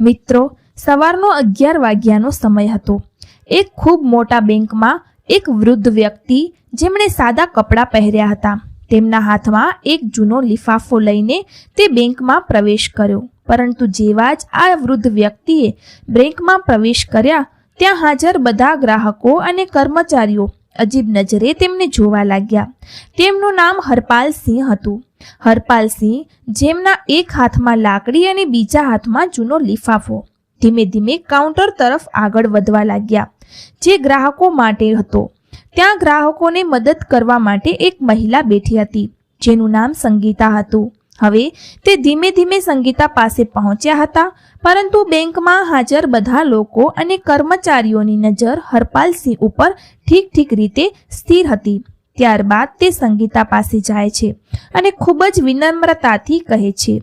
મિત્રો, સવારનો અગિયાર વાગ્યાનો સમય હતો. એક ખૂબ મોટા બેંકમાં એક વૃદ્ધ વ્યક્તિ જેમણે સાદા કપડાં પહેર્યા હતા. તેમના હાથમાં એક જૂનો લિફાફો લઈને તે બેંકમાં પ્રવેશ કર્યો. પરંતુ જેવા જ આ વૃદ્ધ વ્યક્તિએ બેંકમાં પ્રવેશ કર્યા, ત્યાં હાજર બધા ગ્રાહકો અને કર્મચારીઓ અજીબ નજરે તેમને જોવા લાગ્યા. તેમનું નામ હરપાલસિંહ હતું. હરપાલસિંહ જેમના એક હાથમાં લાકડી અને બીજા હાથમાં જૂનો લિફાફો. ધીમે ધીમે કાઉન્ટર તરફ આગળ વધવા લાગ્યા, જે ગ્રાહકો માટે હતો. ત્યાં ગ્રાહકોને મદદ કરવા માટે એક મહિલા બેઠી હતી, જેનું નામ સંગીતા હતું. હવે તે ધીમે ધીમે સંગીતા પાસે પહોંચ્યા હતા, પરંતુ બેંકમાં હાજર બધા લોકો અને કર્મચારીઓની નજર હરપાલસિંહ ઉપર ઠીક ઠીક રીતે સ્થિર હતી. ત્યારબાદ તે સંગીતા પાસે જાય છે અને ખૂબ જ વિનમ્રતાથી કહે છે,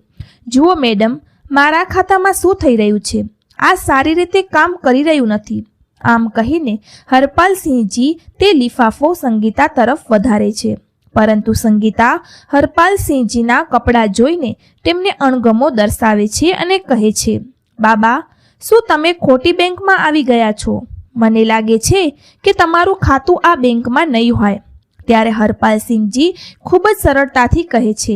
જુઓ મેડમ, મારા ખાતામાં શું થઈ રહ્યું છે? આ સારી રીતે કામ કરી રહ્યું નથી. આમ કહીને હરપાલસિંહજી તે લિફાફો સંગીતા તરફ વધારે છે. પરંતુ સંગીતા હરપાલસિંહજીના કપડાં જોઈને તેમને અણગમો દર્શાવે છે અને કહે છે, બાબા, શું તમે ખોટી બેંકમાં આવી ગયા છો? મને લાગે છે કે તમારું ખાતું આ બેંકમાં નહીં હોય. ત્યારે હરપાલસિંહજી ખૂબ જ સરળતાથી કહે છે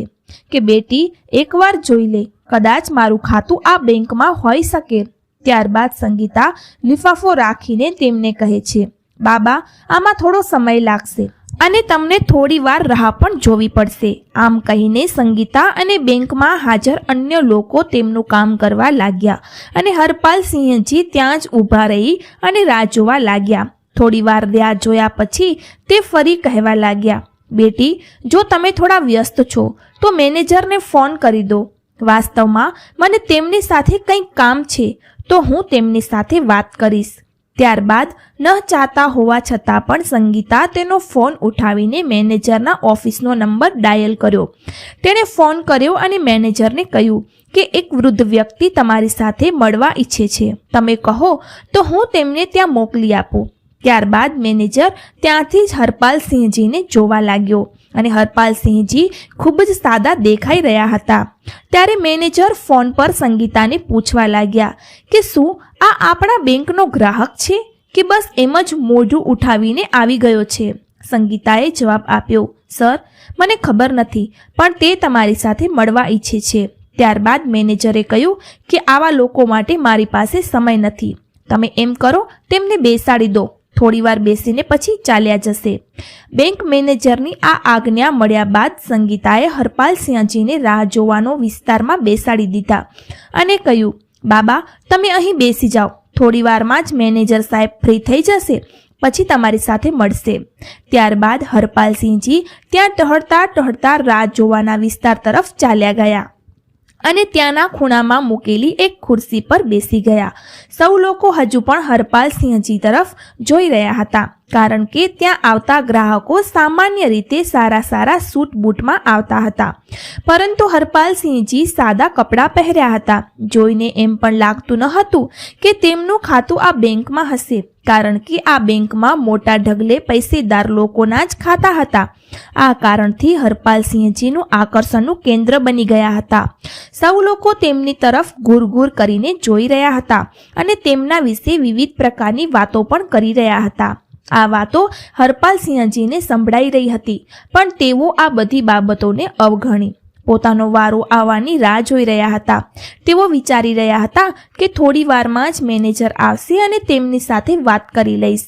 કે, બેટી, એકવાર જોઈ લે, કદાચ મારું ખાતું આ બેંકમાં હોઈ શકે. ત્યારબાદ સંગીતા લિફાફો રાખીને તેમને કહે છે, બાબા, આમાં થોડો સમય લાગશે. અને તમને થોડી વાર રાહ પણ જોવી પડશે. આમ કહીને સંગીતા અને બેંકમાં હાજર અન્ય લોકો તેમનું કામ કરવા લાગ્યા અને હરપાલસિંહજી ત્યાં જ ઊભા રહી અને રાહ જોવા લાગ્યા. થોડી વાર રાહ જોયા પછી તે ફરી કહેવા લાગ્યા, બેટી, જો તમે થોડા વ્યસ્ત છો, તો મેનેજરને ફોન કરી દો. વાસ્તવમાં મને તેમની સાથે કંઈક કામ છે, તો હું તેમની સાથે વાત કરીશ. ત્યારબાદ ન ચાહતા હોવા છતાં પણ સંગીતા તેનો ફોન ઉઠાવીને મેનેજરના ઓફિસનો નંબર ડાયલ કર્યો. તેણે ફોન કર્યો અને મેનેજરને કહ્યું કે એક વૃદ્ધ વ્યક્તિ તમારી સાથે મળવા ઈચ્છે છે. તમે કહો તો હું તેમને ત્યાં મોકલી આપું. ત્યારબાદ મેનેજર ત્યાંથી જ હરપાલ સિંહજીને જોવા લાગ્યો. અને હરપાલસિંહજી ખૂબ જ સાદા દેખાઈ રહ્યા હતા. ત્યારે મેનેજર ફોન પર સંગીતાને પૂછવા લાગ્યા કે, શું આ આપણા બેંકનો ગ્રાહક છે કે બસ એમ જ મોઢું ઉઠાવીને આવી ગયો છે? સંગીતાએ જવાબ આપ્યો, સર, મને ખબર નથી, પણ તે તમારી સાથે મળવા ઈચ્છે છે. ત્યારબાદ મેનેજરે કહ્યું કે, આવા લોકો માટે મારી પાસે સમય નથી. તમે એમ કરો, તેમને બેસાડી દો. થોડીવાર બેસીને પછી ચાલ્યા જશે. બેંક મેનેજરની આ આજ્ઞા મળ્યા બાદ સંગીતાએ હરપાલસિંહજીને રાહ જોવાનો વિસ્તારમાં બેસાડી દીધા અને કહ્યું, બાબા, તમે અહીં બેસી જાઓ. થોડીવારમાં જ મેનેજર સાહેબ ફ્રી થઈ જશે, પછી તમારી સાથે મળશે. ત્યારબાદ હરપાલસિંહજી ત્યાં ટહળતા ટહળતા રાહ જોવાના વિસ્તાર તરફ ચાલ્યા ગયા. અને ત્યાંના ખૂણામાં મૂકેલી એક ખુરશી પર બેસી ગયા. સૌ લોકો હજુ પણ હરપાલસિંહજી તરફ જોઈ રહ્યા હતા. કારણ કે ત્યાં આવતા ગ્રાહકો સામાન્ય રીતે સારા સારા સૂટ બૂટમાં આવતા હતા. પરંતુ હરપાલસિંહજી સાદા કપડાં પહેર્યા હતા. જોઈને એમ પણ લાગતું ન હતું કે તેમનું ખાતું આ બેંકમાં હશે, કારણ કે આ બેંકમાં મોટા ઢગલે પૈસેદાર લોકોના જ ખાતા હતા. આ કારણથી હરપાલસિંહજીનું આકર્ષણનું કેન્દ્ર બની ગયા હતા. સૌ લોકો તેમની તરફ ઘૂર કરીને જોઈ રહ્યા હતા અને તેમના વિશે વિવિધ પ્રકારની વાતો પણ કરી રહ્યા હતા. આ વાતો હરપાલસિંહજીને સંભળાઈ રહી હતી, પણ તેઓ આ બધી બાબતોને અવગણી. પોતાનો વારો આવવાની રાહ જોઈ રહ્યા હતા. તેઓ વિચારી રહ્યા હતા કે થોડી વારમાં જ મેનેજર આવશે અને તેમની સાથે વાત કરી લઈશ.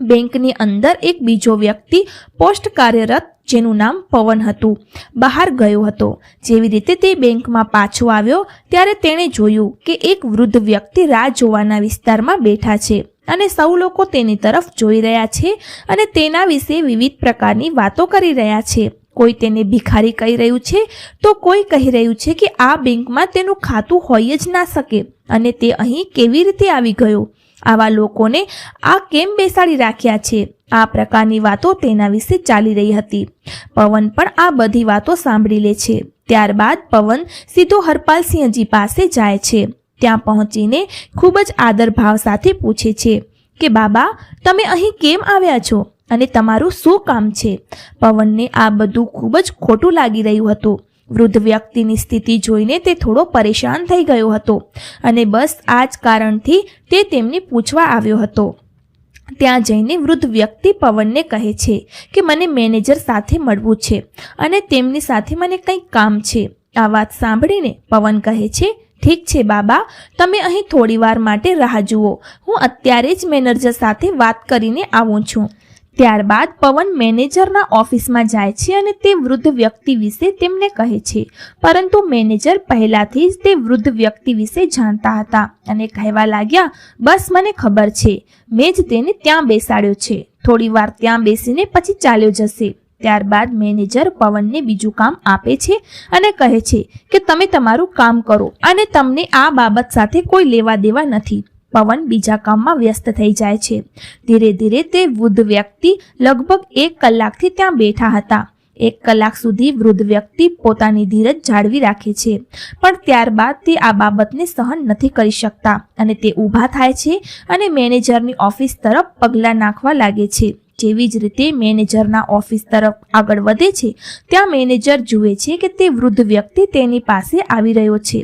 બેંકની અંદર એક બીજો વ્યક્તિ પોસ્ટ કાર્યરત, જેનું નામ પવન હતું, બહાર ગયો હતો. જેવી રીતે તે બેંકમાં પાછો આવ્યો, ત્યારે તેણે જોયું કે એક વૃદ્ધ વ્યક્તિ રાહ જોવાના વિસ્તારમાં બેઠા છે. અને સૌ લોકો તેની તરફ જોઈ રહ્યા છે અને તેના વિશે વિવિધ પ્રકારની વાતો કરી રહ્યા છે. કોઈ તેને ભિખારી કહી રહ્યું છે, તો કોઈ કહી રહ્યું છે કે આ બેંકમાં તેનું ખાતું હોય જ ના શકે અને તે અહીં કેવી રીતે આવી ગયો? આવા લોકોને આ કેમ બેસાડી રાખ્યા છે? આ પ્રકારની વાતો તેના વિશે ચાલી રહી હતી. પવન પણ આ બધી વાતો સાંભળી લે છે. ત્યારબાદ પવન સીધો હરપાલસિંહજી પાસે જાય છે. ત્યાં પહોંચીને ખૂબ જ આદરભાવ સાથે પૂછે છે કે, બાબા, તમે અહીં કેમ આવ્યા છો? અને તમારું શું કામ છે? પવનને આ બધું ખૂબ જ ખોટું લાગી રહ્યું હતું. વૃદ્ધ વ્યક્તિની સ્થિતિ જોઈને તે થોડો પરેશાન થઈ ગયો હતો અને બસ આ જ કારણથી તે તેમને પૂછવા આવ્યો હતો. ત્યાં જઈને વૃદ્ધ વ્યક્તિ પવનને કહે છે કે, મને મેનેજર સાથે મળવું છે અને તેમની સાથે મને કંઈક કામ છે. આ વાત સાંભળીને પવન કહે છે ઠીક છે, બાબા. તમે અહીં થોડીવાર માટે રાહ જુઓ. હું અત્યારે જ મેનેજર સાથે વાત કરીને આવું છું. ત્યારબાદ પવન મેનેજરના ઓફિસમાં જાય છે અને તે વૃદ્ધ વ્યક્તિ વિશે તેમને કહે છે. પરંતુ મેનેજર પહેલાથી જ તે વૃદ્ધ વ્યક્તિ વિશે જાણતા હતા અને કહેવા લાગ્યા, બસ, મને ખબર છે. મેં જ તેને ત્યાં બેસાડ્યો છે. થોડી વાર ત્યાં બેસીને પછી ચાલ્યો જશે. ત્યારબાદ મેનેજર પવનને બીજું કામ આપે છે અને કહે છે કે તમે તમારું કામ કરો અને તમને આ બાબત સાથે કોઈ લેવા દેવા નથી. પવન બીજા કામમાં વ્યસ્ત થઈ જાય છે. ધીરે ધીરે તે વૃદ્ધ વ્યક્તિ લગભગ એક કલાકથી ત્યાં બેઠા હતા. એક કલાક સુધી વૃદ્ધ વ્યક્તિ પોતાની ધીરજ જાળવી રાખે છે. પણ ત્યારબાદ તે આ બાબતને સહન નથી કરી શકતા અને તે ઊભા થાય છે અને મેનેજરની ઓફિસ તરફ પગલાં નાખવા લાગે છે. જેવી જ રીતે મેનેજરના ઓફિસ તરફ આગળ વધે છે, ત્યાં મેનેજર જુએ છે કે તે વૃદ્ધ વ્યક્તિ તેની પાસે આવી રહ્યો છે.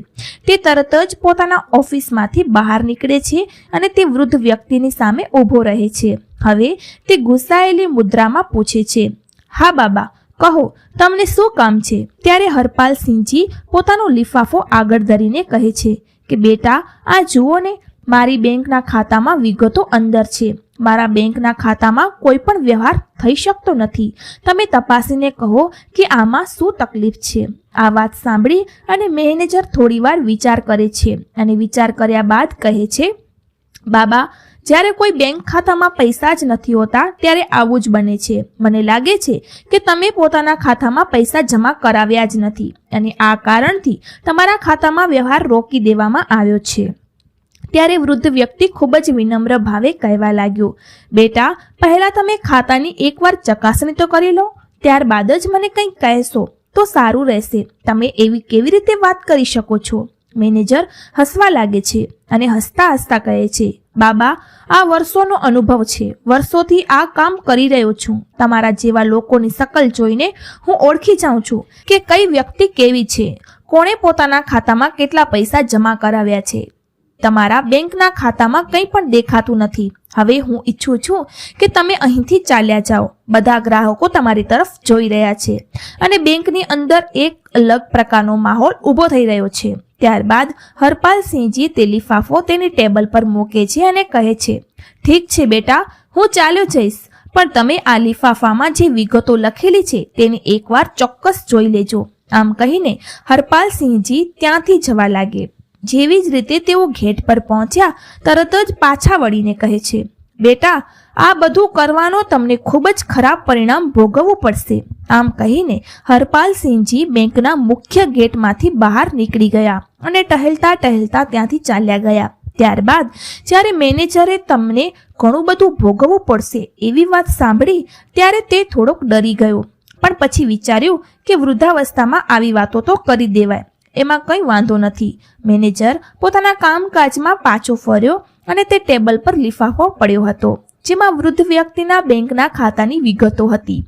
તે તરત જ પોતાના ઓફિસમાંથી બહાર નીકળે છે અને તે વૃદ્ધ વ્યક્તિની સામે ઊભો રહે છે. હવે તે ગુસ્સાયેલી મુદ્રામાં પૂછે છે, હા બાબા, કહો, તમને શું કામ છે? ત્યારે હરપાલ સિંહજી પોતાનો લિફાફો આગળ ધરીને કહે છે કે, બેટા, આ જુઓ ને, મારી બેંકના ખાતામાં વિગતો અંદર છે. મારા બેંકના ખાતામાં કોઈ પણ વ્યવહાર થઈ શકતો નથી. તમે તપાસીને કહો કે આમાં શું તકલીફ છે. આ વાત સાંભળી અને મેનેજર થોડીવાર વિચાર કરે છે અને વિચાર કર્યા બાદ કહે છે, બાબા, જ્યારે કોઈ બેંક ખાતામાં પૈસા જ નથી હોતા ત્યારે આવું જ બને છે. મને લાગે છે કે તમે પોતાના ખાતામાં પૈસા જમા કરાવ્યા જ નથી અને આ કારણથી તમારા ખાતામાં વ્યવહાર રોકી દેવામાં આવ્યો છે. ત્યારે વૃદ્ધ વ્યક્તિ ખૂબ જ વિનમ્ર ભાવે કહેવા લાગ્યો, બેટા, પહેલા તમે ખાતાની એકવાર ચકાસણી તો કરી લો, ત્યારબાદ જ મને કંઈક કહેશો, તો સારું રહેશે. તમે એવી કેવી રીતે વાત કરી શકો છો? મેનેજર હસવા લાગે છે અને હસતા હસતા કહે છે, બાબા, આ વર્ષોનો અનુભવ છે. વર્ષોથી આ કામ કરી રહ્યો છું. તમારા જેવા લોકોની શકલ જોઈને હું ઓળખી જાઉં છું કે કઈ વ્યક્તિ કેવી છે. કોણે પોતાના ખાતામાં કેટલા પૈસા જમા કરાવ્યા છે. તમારા બેંકના ખાતામાં કંઈ પણ દેખાતું નથી. હવે હું ઈચ્છું છું કે તમે અહીંથી ચાલ્યા જાઓ. બધા ગ્રાહકો તમારી તરફ જોઈ રહ્યા છે અને બેંકની અંદર એક અલગ પ્રકારનો માહોલ ઊભો થઈ રહ્યો છે. ત્યારબાદ હરપાલસિંહજી તે લિફાફો તેની ટેબલ પર મૂકે છે અને કહે છે, ઠીક છે બેટા, હું ચાલ્યો જઈશ. પણ તમે આ લિફાફામાં જે વિગતો લખેલી છે તેને એકવાર ચોક્કસ જોઈ લેજો. આમ કહીને હરપાલસિંહજી ત્યાંથી જવા લાગે જેવી જ રીતે તેઓ ગેટ પર પહોંચ્યા, તરત જ પાછા વળીને કહે છે, બેટા, આ બધું કરવાનો તમને ખૂબ જ ખરાબ પરિણામ ભોગવવું પડશે. આમ કહીને હરપાલસિંહજી બેંકના મુખ્ય ગેટમાંથી બહાર નીકળી ગયા અને ટહેલતા ટહેલતા ત્યાંથી ચાલ્યા ગયા. ત્યારબાદ જ્યારે મેનેજરે તમને ઘણું બધું ભોગવવું પડશે એવી વાત સાંભળી, ત્યારે તે થોડોક ડરી ગયો. પણ પછી વિચાર્યું કે વૃદ્ધાવસ્થામાં આવી વાતો તો કરી દેવાય. એમાં કંઈ વાંધો નથી. મેનેજર પોતાના કામકાજમાં પાછો ફર્યો અને તે ટેબલ પર લિફાફો પડ્યો હતો, જેમાં વૃદ્ધ વ્યક્તિના બેંકના ખાતાની વિગતો હતી.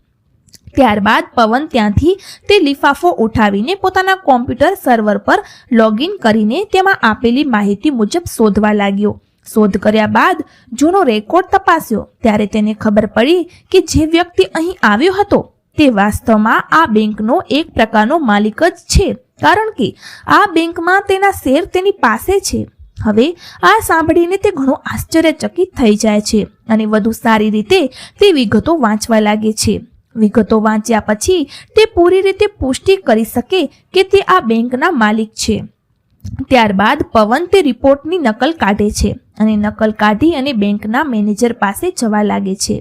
ત્યારબાદ પવન ત્યાંથી તે લિફાફો ઉઠાવીને પોતાના કોમ્પ્યુટર સર્વર પર લોગિન કરીને તેમાં આપેલી માહિતી મુજબ શોધવા લાગ્યો. શોધ કર્યા બાદ જૂનો રેકોર્ડ તપાસ્યો. ત્યારે તેને ખબર પડી કે જે વ્યક્તિ અહીં આવ્યો હતો, તે વાસ્તવમાં આ બેંકનો એક પ્રકારનો માલિક જ છે. કારણ કે આ બેંકમાં તેના શેર તેની પાસે છે. હવે આ સાંભળીને તે ઘણો આશ્ચર્યચકિત થઈ જાય છે અને વધુ સારી રીતે તે વિગતો વાંચવા લાગે છે. વિગતો વાંચ્યા પછી તે પૂરી રીતે પુષ્ટિ કરી શકે કે તે આ બેંકના માલિક છે. ત્યારબાદ પવન તે રિપોર્ટની નકલ કાઢે છે અને નકલ કાઢી અને બેંકના મેનેજર પાસે જવા લાગે છે.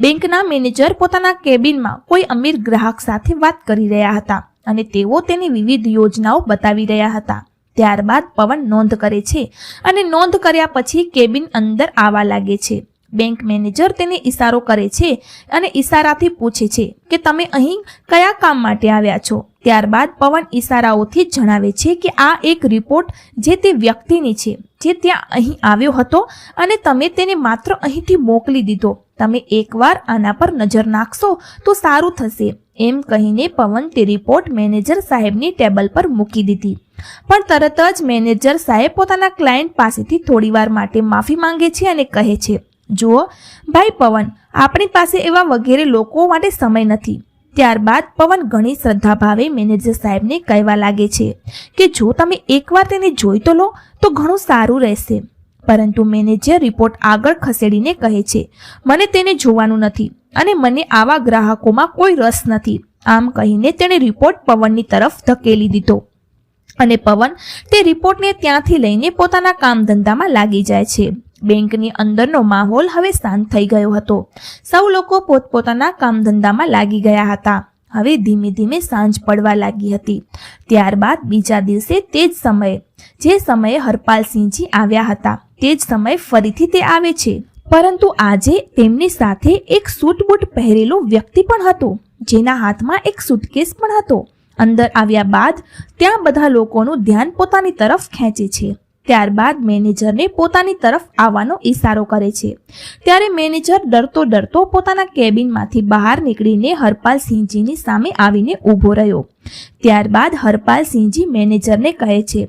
બેંકના મેનેજર પોતાના કેબિનમાં કોઈ અમીર ગ્રાહક સાથે વાત કરી રહ્યા હતા. અને તેઓ તેની વિવિધ યોજનાઓ બતાવી રહ્યા હતા. ત્યારબાદ પવન નોંધ કરે છે અને નોંધ કર્યા પછી કેબિન અંદર આવવા લાગે છે. બેંક મેનેજર તેને ઈશારો કરે છે અને ઈશારાથી પૂછે છે કે તમે અહીં કયા કામ માટે આવ્યા છો? ત્યારબાદ પવન ઈશારાઓથી જણાવે છે કે આ એક રિપોર્ટ જે તે વ્યક્તિની છે, જે ત્યાં અહીં આવ્યો હતો અને તમે તેને માત્ર અહીંથી મોકલી દીધો. તમે એકવાર આના પર નજર નાખશો તો સારું થશે. એમ કહીને પવન તે રિપોર્ટ મેનેજર સાહેબની ટેબલ પર મૂકી દીધી. પણ તરત જ મેનેજર સાહેબ પોતાના ક્લાયન્ટ પાસેથી થોડીવાર માટે માફી માંગે છે અને કહે છે, જુઓ, ભાઈ પવન, આપણી પાસે એવા વગેરે લોકો માટે સમય નથી. ત્યારબાદ પવન ઘણી શ્રદ્ધાભાવે મેનેજર સાહેબને કહેવા લાગે છે કે, જો તમે એકવાર તેને જોઈ તો લો, તો ઘણું સારું રહેશે. પરંતુ મેનેજર રિપોર્ટ આગળ ખસેડીને કહે છે, મને તેને જોવાનું નથી. અને મને આવા ગ્રાહકોમાં કોઈ રસ નથી. આમ કહીને તેણે રિપોર્ટ પવનની તરફ ધકેલી દીધો. અને પવન તે રિપોર્ટને ત્યાંથી લઈને પોતાના કામ ધંધામાં લાગી જાય છે. બેંકની અંદરનો માહોલ હવે શાંત થઈ ગયો હતો. સૌ લોકો પોતપોતાના કામ ધંધામાં લાગી ગયા હતા. હવે ધીમે ધીમે સાંજ પડવા લાગી હતી. ત્યારબાદ બીજા દિવસે તે જ સમયે, જે સમયે હરપાલસિંહજી આવ્યા હતા, તે જ સમયે ફરીથી તે આવે છે. પરંતુ આજે તેમની સાથે એક સૂટબૂટ પહેરેલો વ્યક્તિ પણ હતો, જેના હાથમાં એક સુટકેસ પણ હતો. અંદર આવ્યા બાદ ત્યાં બધા લોકોનું ધ્યાન પોતાની તરફ ખેંચે છે. ત્યારબાદ મેનેજરને પોતાની તરફ આવવાનો ઈશારો કરે છે. ત્યારે મેનેજર ડરતો ડરતો પોતાના કેબિનમાંથી બહાર નીકળીને હરપાલ સિંહજીની સામે આવીને ઊભો રહ્યો. ત્યારબાદ હરપાલ સિંહજી મેનેજરને કહે છે,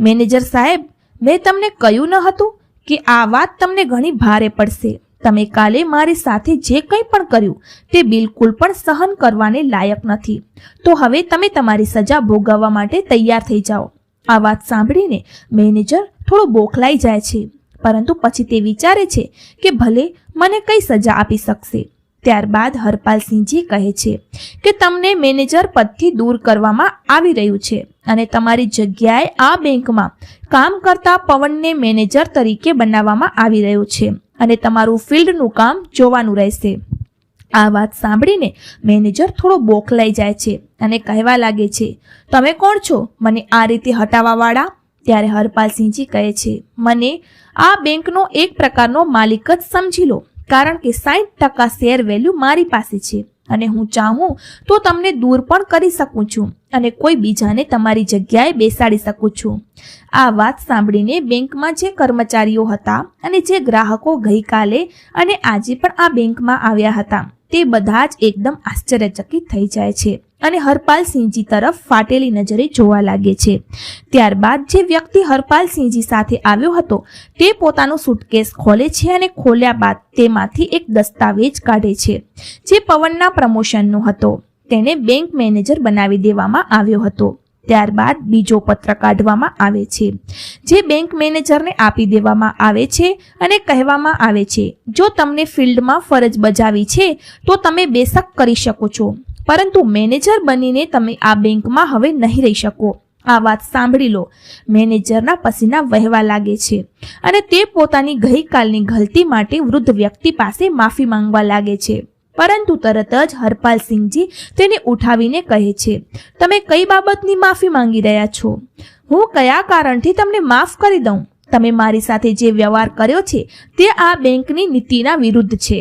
મેનેજર સાહેબ, મેં તમને કહ્યું ન હતું કે આ વાત તમને ઘણી ભારે પડશે. તમે કાલે મારી સાથે જે કંઈ પણ કર્યું, તે બિલકુલ પણ સહન કરવાને લાયક નથી. તો હવે તમે તમારી સજા ભોગવવા માટે તૈયાર થઈ જાઓ. આ વાત સાંભળીને મેનેજર થોડો બોખલાઈ જાય છે. પરંતુ પછી તે વિચારે છે કે ભલે મને કઈ સજા આપી શકશે. ત્યારબાદ હરપાલસિંહજી કહે છે કે તમને મેનેજર પદથી દૂર કરવામાં આવી રહ્યું છે. અને તમારી જગ્યાએ આ બેંકમાં કામ કરતા પવનને મેનેજર તરીકે બનાવવામાં આવી રહ્યું છે અને તમારું ફિલ્ડનું કામ જોવાનું રહેશે. આ વાત સાંભળીને મેનેજર થોડો બોખલાઈ જાય છે અને કહેવા લાગે છે, તમે કોણ છો? મને આ રીતે હટાવવાવાળા? ત્યારે હરપાલસિંહજી કહે છે, મને આ બેંકનો એક પ્રકારનો માલિક જ સમજી લો, કારણ કે સાઠ ટકા શેર વેલ્યુ મારી પાસે છે. અને હું ચાહું તો તમને દૂર પણ કરી શકું છું અને કોઈ બીજાને તમારી જગ્યાએ બેસાડી શકું છું. આ વાત સાંભળીને બેંકમાં જે કર્મચારીઓ હતા અને જે ગ્રાહકો ગઈકાલે અને આજે પણ આ બેંકમાં આવ્યા હતા, તે બધા જ એકદમ આશ્ચર્યચકિત થઈ જાય છે. અને હરપાલસિંહજી તરફ ફાટેલી નજરે જોવા લાગે છે. ત્યારબાદ જે વ્યક્તિ હરપાલસિંહજી સાથે આવ્યો હતો, તે પોતાનું સુટકેસ ખોલે છે અને ખોલ્યા બાદ તેમાંથી એક દસ્તાવેજ કાઢે છે, જે પવનના પ્રમોશનનો હતો. તેને બેંક મેનેજર બનાવી દેવામાં આવ્યો હતો. ત્યારબાદ બીજો પત્ર કાઢવામાં આવે છે, જે બેંક મેનેજરને આપી દેવામાં આવે છે અને કહેવામાં આવે છે, જો તમને ફિલ્ડમાં ફરજ બજાવી છે, તો તમે બેશક કરી શકો છો. પરંતુ મેનેજર બનીને તમે આ બેંકમાં હવે નહીં રહી શકો. આ વાત સાંભળી લો. મેનેજરના પસીના વહેવા લાગે છે અને તે પોતાની ગઈકાલની ગલતી માટે વૃદ્ધ વ્યક્તિ પાસે માફી માંગવા લાગે છે. પરંતુ તરત જ હરપાલસિંહજી તેને ઉઠાવીને કહે છે, તમે કઈ બાબતની માફી માંગી રહ્યા છો? હું કયા કારણથી તમને માફ કરી દઉં? તમે મારી સાથે જે વ્યવહાર કર્યો છે તે આ બેંકની નીતિના વિરુદ્ધ છે.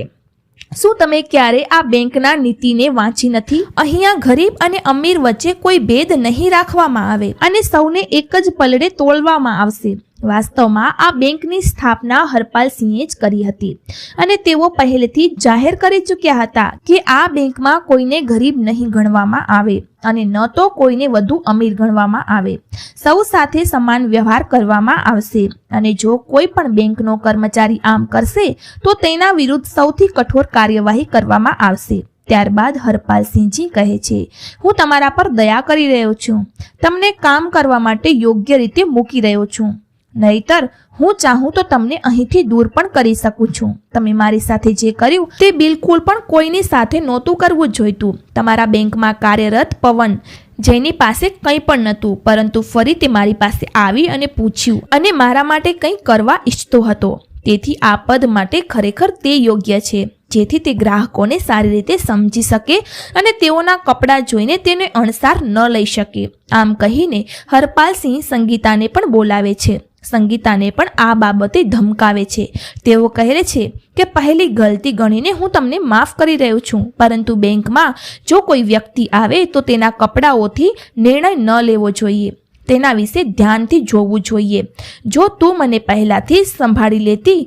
શું તમે ક્યારે આ બેંકના નીતિને વાંચી નથી? અહીંયા ગરીબ અને અમીર વચ્ચે કોઈ ભેદ નહીં રાખવામાં આવે અને સૌને એક જ પલડે તોડવામાં આવશે. વાસ્તવમાં આ બેંકની સ્થાપના હરપાલસિંહે જ કરી હતી. અને તેઓ પહેલેથી જાહેર કરી ચૂક્યા હતા કે આ બેંકમાં કોઈને ગરીબ નહીં ગણવામાં આવે અને ન તો કોઈને વધુ અમીર ગણવામાં આવે. સૌ સાથે સમાન વ્યવહાર કરવામાં આવશે અને જો કોઈ પણ બેંકનો કર્મચારી આમ કરશે, તો તેના વિરુદ્ધ સૌથી કઠોર કાર્યવાહી કરવામાં આવશે. ત્યારબાદ હરપાલસિંહજી કહે છે, હું તમારા પર દયા કરી રહ્યો છું. તમને કામ કરવા માટે યોગ્ય રીતે મૂકી રહ્યો છું. નહીતર હું ચાહું તો તમને અહીંથી દૂર પણ કરી શકું છું. તમે મારી સાથે જે કર્યું તે બિલકુલ પણ કોઈની સાથે નહોતું કરવું જોઈતું. તમારા બેંકમાં કાર્યરત પવન જેની પાસે કંઈ પણ નહોતું, પરંતુ ફરી તે મારી પાસે આવી અને પૂછ્યું અને મારા માટે કંઈ કરવા ઈચ્છતો હતો. તેથી આ પદ માટે ખરેખર તે યોગ્ય છે, જેથી તે ગ્રાહકોને સારી રીતે સમજી શકે અને તેઓના કપડાં જોઈને તેને અણસાર ન લઈ શકે. આમ કહીને હરપાલસિંહ સંગીતાને પણ બોલાવે છે. સંગીતાને પણ આ બાબતે ધમકાવે છે. તેઓ કહે છે કે પહેલી ગલતી ગણીને હું તમને માફ કરી રહ્યો છું, પરંતુ બેંકમાં જો કોઈ વ્યક્તિ આવે તો તેના કપડાઓથી નિર્ણય ન લેવો જોઈએ. તેના વિશે ધ્યાનથી જોવું જોઈએ. જો તું મને પહેલાંથી સંભાળી લેતી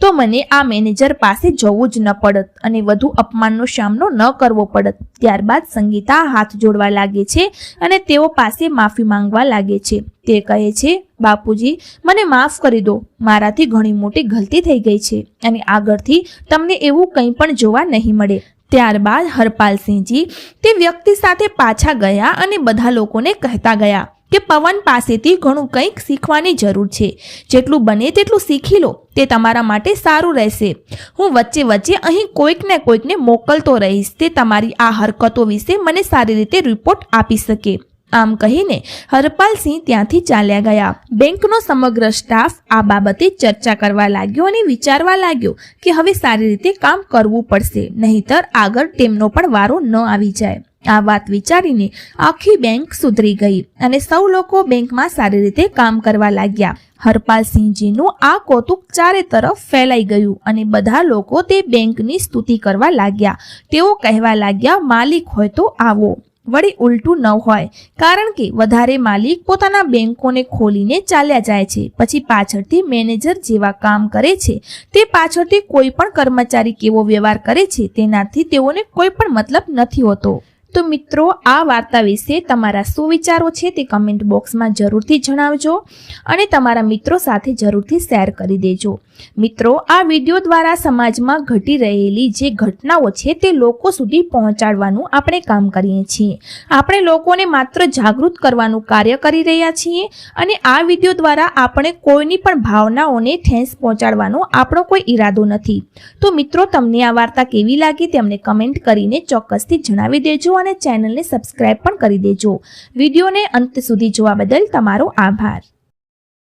તો મને આ મેનેજર પાસે જવું જ ન પડત અને વધુ અપમાનનો સામનો ન કરવો પડત. ત્યારબાદ સંગીતા હાથ જોડવા લાગે છે અને તેઓ પાસે માફી માંગવા લાગે છે. તે કહે છે, બાપુજી, મને માફ કરી દો. મારાથી ઘણી મોટી ગલતી થઈ ગઈ છે અને આગળથી તમને એવું કંઈ પણ જોવા નહીં મળે. ત્યારબાદ હરપાલસિંહજી તે વ્યક્તિ સાથે પાછા ગયા અને બધા લોકોને કહેતા ગયા કે પવન પાસેથી ઘણું કંઈક શીખવાની જરૂર છે. જેટલું બને તેટલું શીખી લો. તે તમારા માટે સારું રહેશે. હું વચ્ચે વચ્ચે અહીં કોઈકને કોઈકને મોકલતો રહીશ. તે તમારી આ હરકતો વિશે મને સારી રીતે રિપોર્ટ આપી શકે. આમ કહીને હરપાલસિંહ ત્યાંથી ચાલ્યા ગયા. બેંકનો સમગ્ર સ્ટાફ આ બાબતે ચર્ચા કરવા લાગ્યો અને વિચારવા લાગ્યો કે હવે સારી રીતે કામ કરવું પડશે. નહીતર આગળ તેમનો પણ વારો ન આવી જાય. આ વાત વિચારીને આખી બેંક સુધરી ગઈ અને સૌ લોકો બેંકમાં સારી રીતે કામ કરવા લાગ્યા. હરપાલસિંહજીનું આ કૌતુક ચારે તરફ ફેલાઈ ગયું અને બધા લોકો તે બેંકની સ્તુતિ કરવા લાગ્યા. તેઓ કહેવા લાગ્યા, માલિક હોય તો આવો. વળી ઉલટું ન હોય, કારણ કે વધારે માલિક પોતાના બેંકોને ખોલીને ચાલ્યા જાય છે. પછી પાછળથી મેનેજર જેવા કામ કરે છે. તે પાછળથી કોઈ પણ કર્મચારી કેવો વ્યવહાર કરે છે, તેનાથી તેઓને કોઈ પણ મતલબ નથી હોતો. તો મિત્રો, આ વાર્તા વિશે તમારા શું વિચારો છે તે કમેન્ટ બોક્સમાં જરૂરથી જણાવજો અને તમારા મિત્રો સાથે જરૂરથી શેર કરી દેજો. મિત્રો, આ વીડિયો દ્વારા સમાજમાં ઘટી રહેલી જે ઘટનાઓ છે તે લોકો સુધી પહોંચાડવાનું આપણે કામ કરીએ છીએ. આપણે લોકોને માત્ર જાગૃત કરવાનું કાર્ય કરી રહ્યા છીએ અને આ વીડિયો દ્વારા આપણે કોઈની પણ ભાવનાઓને ઠેંસ પહોંચાડવાનો આપણો કોઈ ઈરાદો નથી. તો મિત્રો, તમને આ વાર્તા કેવી લાગી તેમને કમેન્ટ કરીને ચોક્કસથી જણાવી દેજો અને ચેનલને સબસ્ક્રાઇબ પણ કરી દેજો. વિડીયોને અંત સુધી જોવા બદલ તમારો આભાર.